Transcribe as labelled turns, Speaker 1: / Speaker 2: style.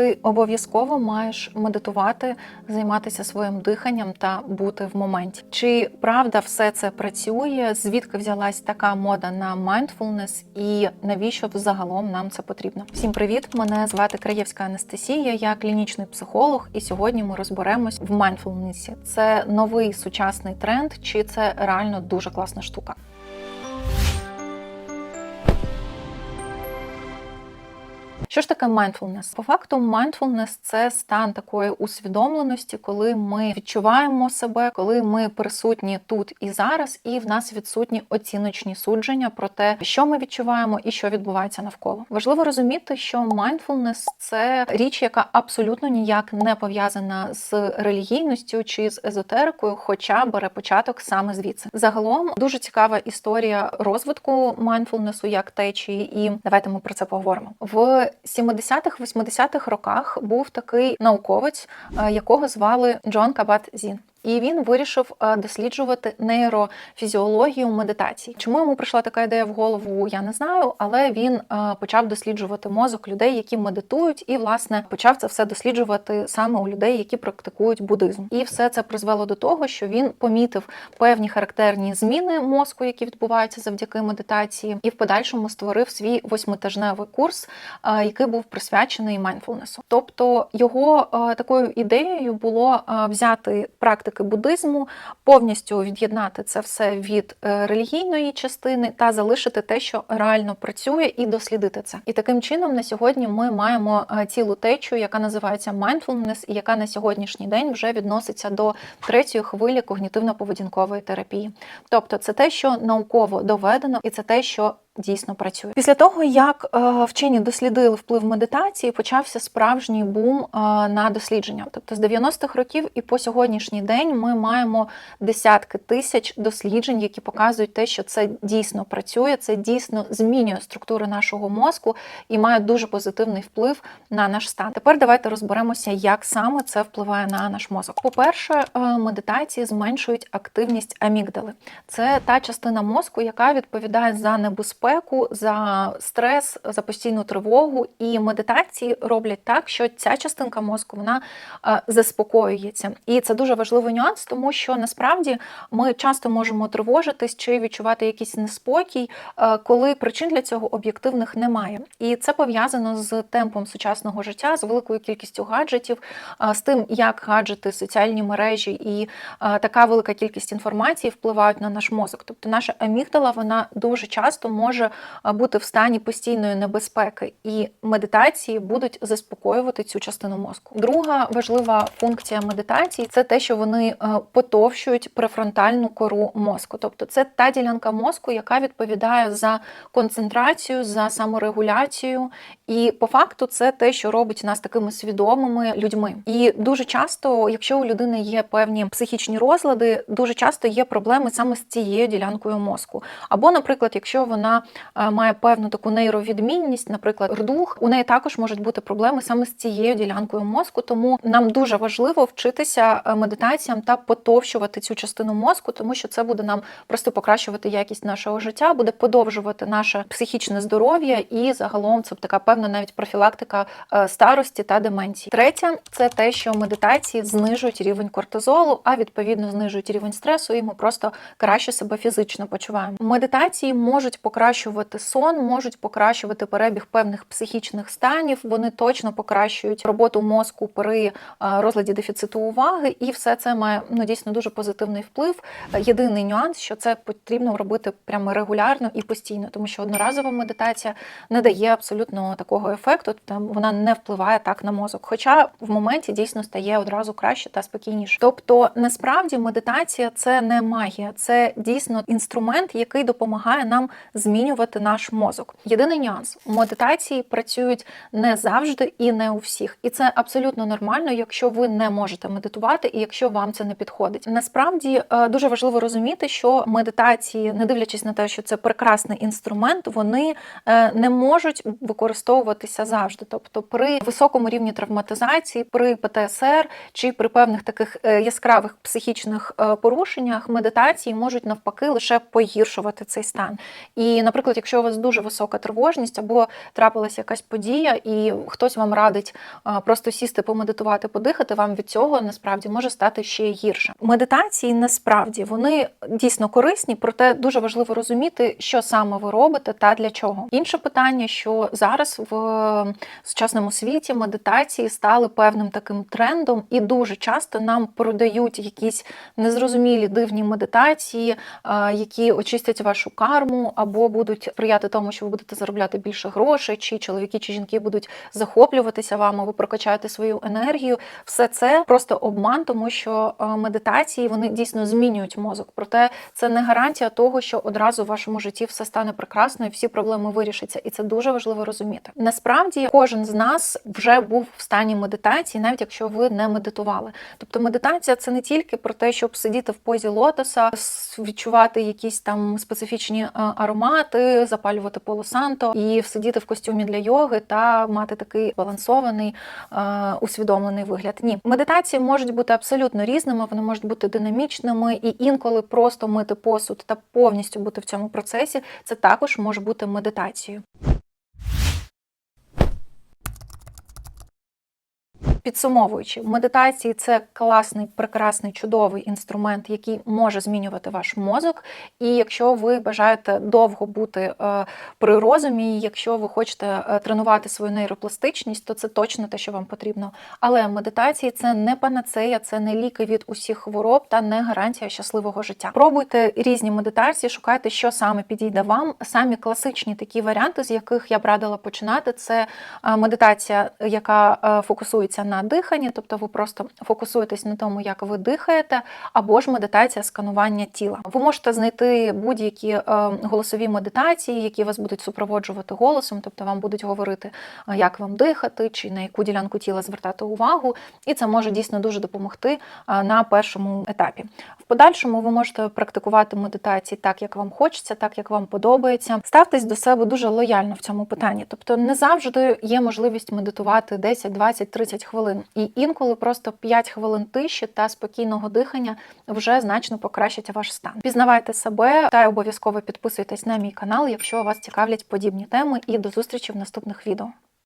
Speaker 1: ти обов'язково маєш медитувати, займатися своїм диханням та бути в моменті. Чи правда все це працює? Звідки взялась така мода на mindfulness і навіщо взагалом нам це потрібно? Всім привіт! Мене звати Краєвська Анастасія, я клінічний психолог, і сьогодні ми розберемось в mindfulness. Це новий сучасний тренд, чи це реально дуже класна штука? Що ж таке mindfulness? По факту, mindfulness – це стан такої усвідомленості, коли ми відчуваємо себе, коли ми присутні тут і зараз, і в нас відсутні оціночні судження про те, що ми відчуваємо і що відбувається навколо. Важливо розуміти, що mindfulness – це річ, яка абсолютно ніяк не пов'язана з релігійністю чи з езотерикою, хоча бере початок саме звідси. Загалом дуже цікава історія розвитку mindfulness як течії, і давайте ми про це поговоримо в 70-х, 80-х роках був такий науковець, е, якого звали Джон Кабат Зін. І він вирішив е, досліджувати нейрофізіологію медитації. Чому йому прийшла така ідея в голову? Я не знаю, але він е, почав досліджувати мозок людей, які медитують, і власне почав це все досліджувати саме у людей, які практикують буддизм. І все це призвело до того, що він помітив певні характерні зміни мозку, які відбуваються завдяки медитації, і в подальшому створив свій восьмитижневий курс, е, який був присвячений майндфулнесу. Тобто його такою ідеєю було взяти практику практики буддизму, повністю від'єднати це все від е, релігійної частини та залишити те, що реально працює, і дослідити це. І таким чином на сьогодні ми маємо е, цілу течу, яка називається mindfulness, і яка на сьогоднішній день вже відноситься до третьої хвилі когнітивно-поведінкової терапії. Тобто, це те, що науково доведено, і це те, що дійсно працює. Після того, як е, вчені дослідили вплив медитації, почався справжній бум е, на дослідження. Тобто з 90-х років і по сьогоднішній день ми маємо десятки тисяч досліджень, які показують те, що це дійсно працює, це дійсно змінює структури нашого мозку і має дуже позитивний вплив на наш стан. Тепер давайте розберемося, як саме це впливає на наш мозок. По-перше, е, медитації зменшують активність амігдали. Це та частина мозку, яка відповідає за небезпеку безпеку, за стрес, за постійну тривогу. І медитації роблять так, що ця частинка мозку вона е, заспокоюється. І це дуже важливий нюанс, тому що насправді ми часто можемо тривожитись чи відчувати якийсь неспокій, е, коли причин для цього об'єктивних немає. І це пов'язано з темпом сучасного життя, з великою кількістю гаджетів, е, з тим, як гаджети, соціальні мережі і така велика кількість інформації впливають на наш мозок. Тобто наша амігдала вона дуже часто може може бути в стані постійної небезпеки, і медитації будуть заспокоювати цю частину мозку. Друга важлива функція медитації це те, що вони е, потовщують префронтальну кору мозку. Тобто це та ділянка мозку, яка відповідає за концентрацію, за саморегуляцію. І по факту це те, що робить нас такими свідомими людьми. І дуже часто, якщо у людини є певні психічні розлади, дуже часто є проблеми саме з цією ділянкою мозку. Або, наприклад, якщо вона Е, має певну таку нейровідмінність, наприклад, рдух, у неї також можуть бути проблеми саме з цією ділянкою мозку. Тому нам дуже важливо вчитися е, медитаціям та потовщувати цю частину мозку, тому що це буде нам просто покращувати якість нашого життя, буде подовжувати наше психічне здоров'я і загалом це така певна навіть профілактика е, старості та деменції. Третє це те, що медитації знижують рівень кортизолу, а відповідно знижують рівень стресу, і ми просто краще себе фізично почуваємо. Медитації можуть покращувати покращувати сон, можуть покращувати перебіг певних психічних станів. Вони точно покращують роботу мозку при е, розладі дефіциту уваги, і все це має ну дійсно дуже позитивний вплив. Єдиний нюанс, що це потрібно робити прямо регулярно і постійно, тому що одноразова медитація не дає абсолютно такого ефекту, там вона не впливає так на мозок. Хоча в моменті дійсно стає одразу краще та спокійніше. Тобто, насправді медитація це не магія, це дійсно інструмент, який допомагає нам змінити змінювати наш мозок. Єдиний нюанс медитації працюють не завжди і не у всіх. І це абсолютно нормально, якщо ви не можете медитувати і якщо вам це не підходить. Насправді е, дуже важливо розуміти, що медитації, не дивлячись на те, що це прекрасний інструмент, вони е, не можуть використовуватися завжди. Тобто, при високому рівні травматизації, при ПТСР чи при певних таких е, яскравих психічних порушеннях медитації можуть навпаки лише погіршувати цей стан. І Наприклад, якщо у вас дуже висока тривожність або трапилася якась подія, і хтось вам радить просто сісти, помедитувати, подихати, вам від цього насправді може стати ще гірше. Медитації насправді вони дійсно корисні, проте дуже важливо розуміти, що саме ви робите та для чого. Інше питання, що зараз в сучасному світі медитації стали певним таким трендом, і дуже часто нам продають якісь незрозумілі дивні медитації, які очистять вашу карму, або будуть сприяти тому, що ви будете заробляти більше грошей, чи чоловіки чи жінки будуть захоплюватися вами, ви прокачаєте свою енергію. Все це просто обман, тому що е, медитації вони дійсно змінюють мозок. Проте це не гарантія того, що одразу в вашому житті все стане прекрасно і всі проблеми вирішаться. І це дуже важливо розуміти. Насправді кожен з нас вже був в стані медитації, навіть якщо ви не медитували. Тобто медитація це не тільки про те, щоб сидіти в позі лотоса, відчувати якісь там специфічні е, аромати, запалювати полосанто і сидіти в костюмі для йоги та мати такий балансований, е, усвідомлений вигляд. Ні, медитації можуть бути абсолютно різними, вони можуть бути динамічними, і інколи просто мити посуд та повністю бути в цьому процесі. Це також може бути медитацією. Підсумовуючи, медитації це класний, прекрасний, чудовий інструмент, який може змінювати ваш мозок. І якщо ви бажаєте довго бути е, при розумі, якщо ви хочете е, тренувати свою нейропластичність, то це точно те, що вам потрібно. Але медитації це не панацея, це не ліки від усіх хвороб та не гарантія щасливого життя. Пробуйте різні медитації, шукайте, що саме підійде вам. Самі класичні такі варіанти, з яких я б радила починати, це е, медитація, яка фокусується на диханні, тобто ви просто фокусуєтесь на тому, як ви дихаєте, або ж медитація сканування тіла. Ви можете знайти будь-які е, голосові медитації, які вас будуть супроводжувати голосом, тобто вам будуть говорити, е, як вам дихати, чи на яку ділянку тіла звертати увагу, і це може дійсно дуже допомогти е, на першому етапі. В подальшому ви можете практикувати медитації так, як вам хочеться, так як вам подобається. Ставтесь до себе дуже лояльно в цьому питанні. Тобто не завжди є можливість медитувати 10, 20, 30 хвилин. І інколи просто 5 хвилин тиші та спокійного дихання вже значно покращать ваш стан. Пізнавайте себе та обов'язково підписуйтесь на мій канал, якщо вас цікавлять подібні теми. І до зустрічі в наступних відео.